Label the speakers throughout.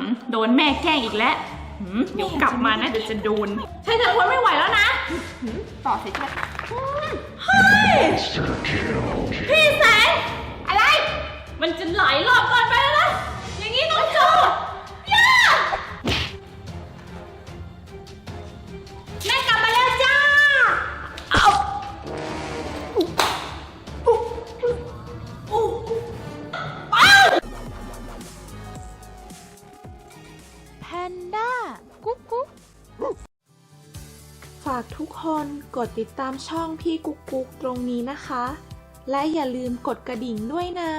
Speaker 1: มโดนแม่แกล้งอีกแล้วหืมเดี๋ยวกลับมานะเดี๋ยวจะโดนใช่จะทนไม่ไหวแล้วนะ
Speaker 2: ต่อเสร็จใช่ไหม
Speaker 1: เฮ้ยพี่แสงอะไร มันจะหลายรอบเกินไปแล้ว น
Speaker 3: ด้า กุ๊กกุ๊ก
Speaker 4: ฝากทุกคนกดติดตามช่องพี่กุ๊กกุ๊กตรงนี้นะคะ และอย่าลืมกดกระดิ่งด้วยนะ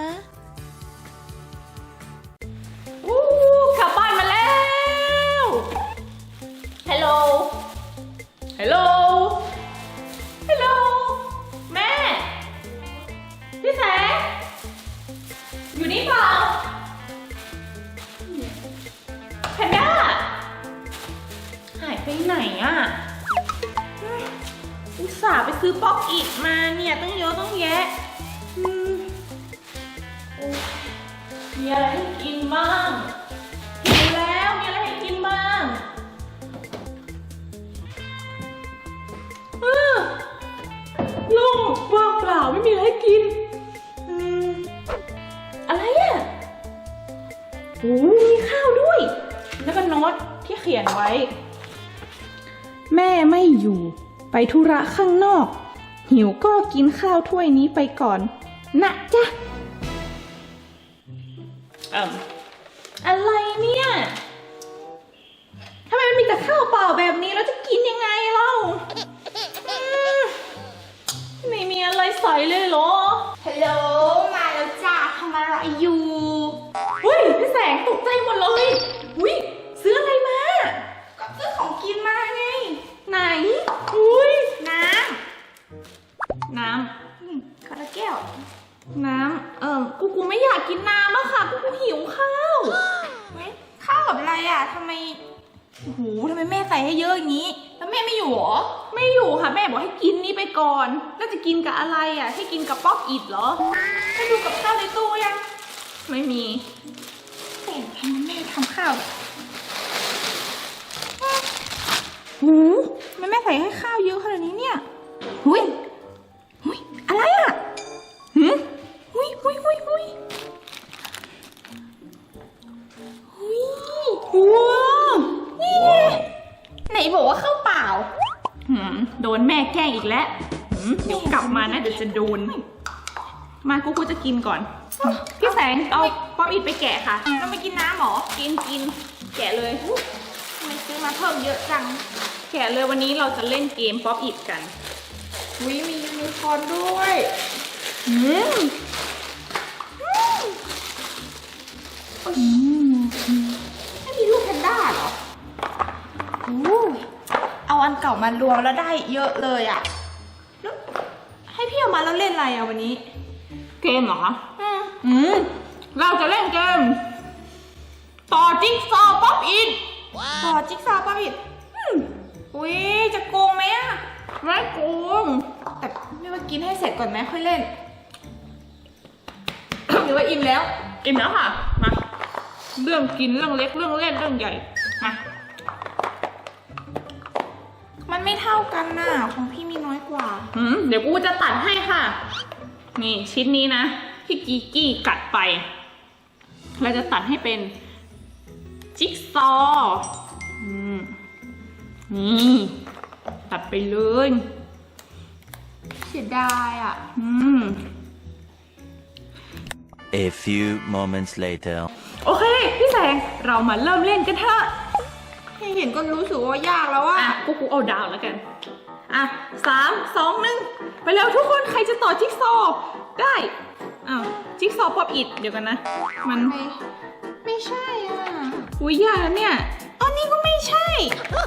Speaker 1: ไหนอะอุตส่าห์ไปซื้อป๊อกอิดมาเนี่ยต้องเยอะต้องแยะอืมโอ้มีอะไรให้กินบ้างหิวแล้วมีอะไรให้กินบ้างเออโล่งว่างเปล่าไม่มีอะไรให้กินอืมอะไรอะโอ้มีข้าวด้วย แล้วก็โน้ตที่เขียนไว้ แม่ไม่อยู่ ไปธุระข้างนอก หิวก็กินข้าวถ้วยนี้ไปก่อน นะจ๊ะอะไรเนี่ย
Speaker 2: โอ้โหทำไมแม่ใส่ให้เยอะอย่างนี้ แล้วแม่ไม่อยู่หรอ
Speaker 1: ไม่อยู่ค่ะ แม่บอกให้กินนี่ไปก่อน แล้วจะกินกับอะไรอะ ให้กินกับป๊อกอิดเหรอ
Speaker 2: ให้ดูกับข้าวในตู้ยัง
Speaker 1: ไม่มี
Speaker 2: แม่ทำไมแม่ทำข้าว
Speaker 1: หู
Speaker 2: ทำไมแม่ใส่ให้ข้าวเยอะขนาดนี้เนี่ยหุยหุย งอีก
Speaker 1: แล้วหืมเดี๋ยวกลับมานะเดี๋ยวจะโดน มากูกูจะกินก่อน พี่แสงเอาป๊อกอิดไปแกะค่ะ
Speaker 2: เราไม่กินน้ำเหรอ
Speaker 1: กินกินแกะเลย
Speaker 2: ทำไมซื้อมาเพิ่มเยอะจัง
Speaker 1: แกะเลยวันนี้เราจะเล่นเกมป๊อกอิดกัน
Speaker 2: วิมียูนิคอร์นด้วย
Speaker 1: อืม
Speaker 2: ไม่มีลูกแพนด้าเหรอโอ้ ยเอาอันเก่ามารวมแล้วได้เยอะเลยอะแล้วให้พี่เอามาแล้วเล่นอะไรอะวันนี้
Speaker 1: เกมเหรอคะ
Speaker 2: อืม
Speaker 1: อืมเราจะเล่นเกม ต่อจิ๊กซอว์ป๊อปอิน
Speaker 2: ต่อจิ๊กซอว์ป่ะพี่อืมอุ้ยจะโกงไหมอะ
Speaker 1: ไม่โกง
Speaker 2: แต่ไม่ว่ากินให้เสร็จก่อนไหมค่อยเล่นหรือว่าอิ่มแล้ว
Speaker 1: อิ่มแล้วค่ะมาเรื่องกินเรื่องเล็กเรื่องเล่นเรื่องใหญ่ มา
Speaker 2: มันไม่เท่ากันน่ะ ของพี่มีน้อยกว่า
Speaker 1: อืมเดี๋ยวกูจะตัดให้ค่ะ นี่ชิ้นนี้นะที่กีกี้กัดไป เราจะตัดให้เป็นจิ๊กซอว์อืมนี่ตัดไปเลย
Speaker 2: เสียดายอะ
Speaker 1: อืม
Speaker 5: A few moments later.
Speaker 1: โอเค พี่แสง เรามาเริ่มเล่นกันเถอะ
Speaker 2: แค่เห็นก็รู้สึกว่ายากแล้วอะ
Speaker 1: อะกูกูเอาดาวแล้วกัน อะสามสองหนึ่งไปแล้วทุกคนใครจะต่อจิ๊กซอว์ได้อ้าวจิ๊กซอว์ป๊อปอิดเดี๋ยวกันนะ มัน
Speaker 2: ไม่ไม่ใช่อะ
Speaker 1: อุ้ยยากนะเนี่ย
Speaker 2: อันนี้ก็ไม่ใช่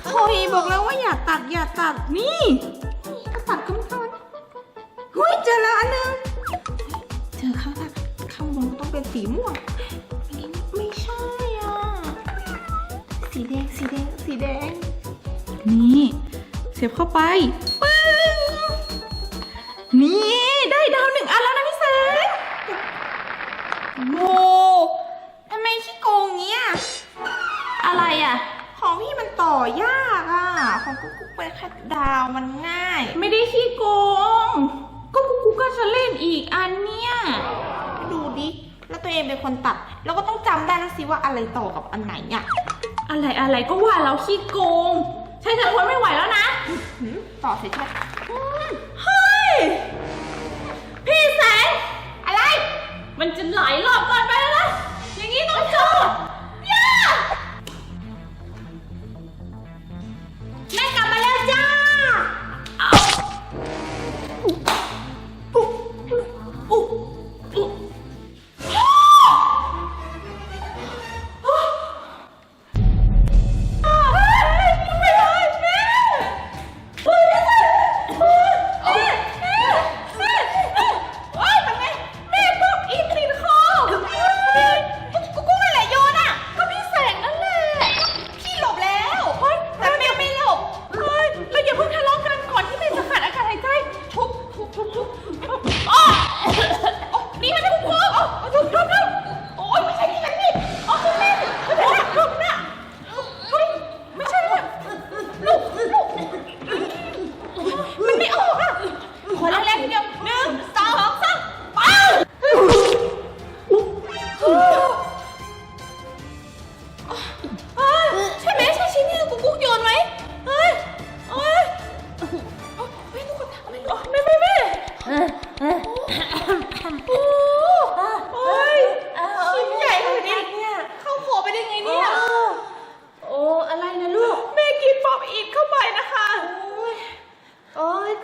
Speaker 2: โคยบอกแล้วว่าอย่าตัดอย่าตัด
Speaker 1: นี่
Speaker 2: นี่ก็ตัดก็ไม่เท่ากันหุ้ยเจอแล้วอันหนึงเจอข้างล่างข้างบนก็ต้องเป็นสีม่วง สีแดง สีแดง สีแดง
Speaker 1: นี่เสียบเข้าไปปึ้งนี่ได้ดาวหนึ่งอันแล้วนะพี่แสง
Speaker 2: โมทำไมขี้โกงเงี้ย
Speaker 1: อะไรอะ
Speaker 2: ของพี่มันต่อยากอะ ของกุ๊กกุ๊กเป็นแค่ดาวมันง่าย
Speaker 1: ไม่ได้ขี้โกง ก็กูกูก็จะเล่นอีกอันเนี่ย
Speaker 2: ดูดิ แล้วตัวเองเป็นคนตัด แล้วก็ต้องจำได้แล้วสิว่าอะไรต่อกับอันไหนอะ
Speaker 1: อะไรอะไรก็ว่าเราขี้โกงใช่จะทนไม่ไหวแล้วนะ
Speaker 2: หืมต่อเสร็จใช่ไหม
Speaker 1: เฮ้ย พี่แสง
Speaker 2: อะไร
Speaker 1: มันจะหลายรอบเกินไปแล้วนะอย่างนี้ต้องเจอ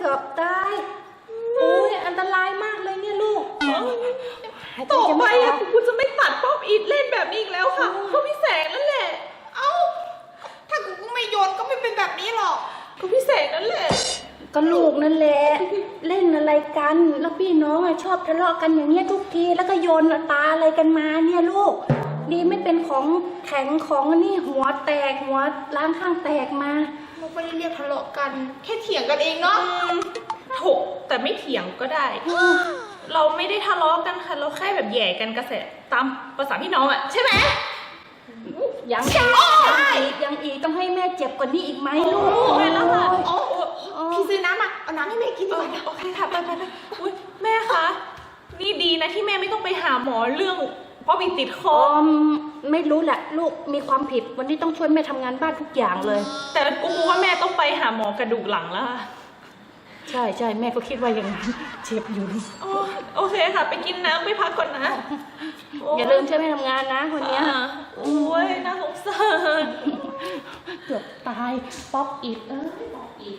Speaker 6: เกือบตายโอ้ยอันตรายมากเลยเนี่ยลูกหายใจ
Speaker 1: ต่อ
Speaker 6: จะ
Speaker 1: ไป
Speaker 6: ไม่อ
Speaker 1: อะ
Speaker 6: อก
Speaker 1: กูจะไม่ตัดป๊อปอีทเล่นแบบนี้อีกแล้วค่ะเพราะพี่แสงนั่นแหละ
Speaker 2: เอ้า ถ้ากุ๊กกุ๊กไม่โยนก็ไม่เป็นแบบนี้หรอก
Speaker 1: ก็พี่แสงนั่นแหละ
Speaker 6: ก็ลูกนั่นแหละ เล่นอะไรกัน แล้วพี่น้องอะชอบทะเลาะกันอย่างเนี้ยทุกที แล้วก็โยนตาอะไรกันมาเนี่ยลูก ดีไม่เป็นของแข็งของนี่หัวแตกหัวล้างข้างแตกมา
Speaker 2: เรา ไม่ได้เรียกทะเลาะกัน แค่เถียงกันเองเนาะ
Speaker 1: ถกแต่ไม่เถียงก็ได้ เราไม่ได้ทะเลาะกันค่ะ เราแค่แบบแหย่กันกระแสตามภาษาพี่น้องอะใช่ไหม
Speaker 6: ยัง
Speaker 1: ใช่
Speaker 6: ยังอีกยังอีกต้องให้แม่เจ็บกว่านี้อีกไหมลูก
Speaker 1: โอ้ยแล้วค่ะ
Speaker 2: อ๋อพี่ซื้อน้ำมาเอาน้ำให้แม่กินดีกว่านะ
Speaker 1: โอเคค่ะไปไปไปอุ้ยแม่คะนี่ดีนะที่แม่ไม่ต้องไปหาหมอเรื่อง ป๊อปอีทติดค
Speaker 6: อ
Speaker 1: อ
Speaker 6: อมไม่รู้แหละลูกมีความผิดวันนี้ต้องช่วยแม่ทำงานบ้านทุกอย่างเลย
Speaker 1: แต่กูกลัวว่าแม่ต้องไปหาหมอกระดูกหลังแล้วค่ะ
Speaker 6: ใช่ใช่แม่ก็คิดว่าอย่างนั้นเจ็บอยู่
Speaker 1: โอ้โอเคค่ะ ไปกินน้ำไปพักก่อนนะโอ
Speaker 6: ย่าลืมช่วยแม่ทำงานนะวันเนี้ย
Speaker 1: อ่าโอ้ยน่าสงสาร
Speaker 6: เกือบตายป๊อปอีกเอ้ยป๊อปอีก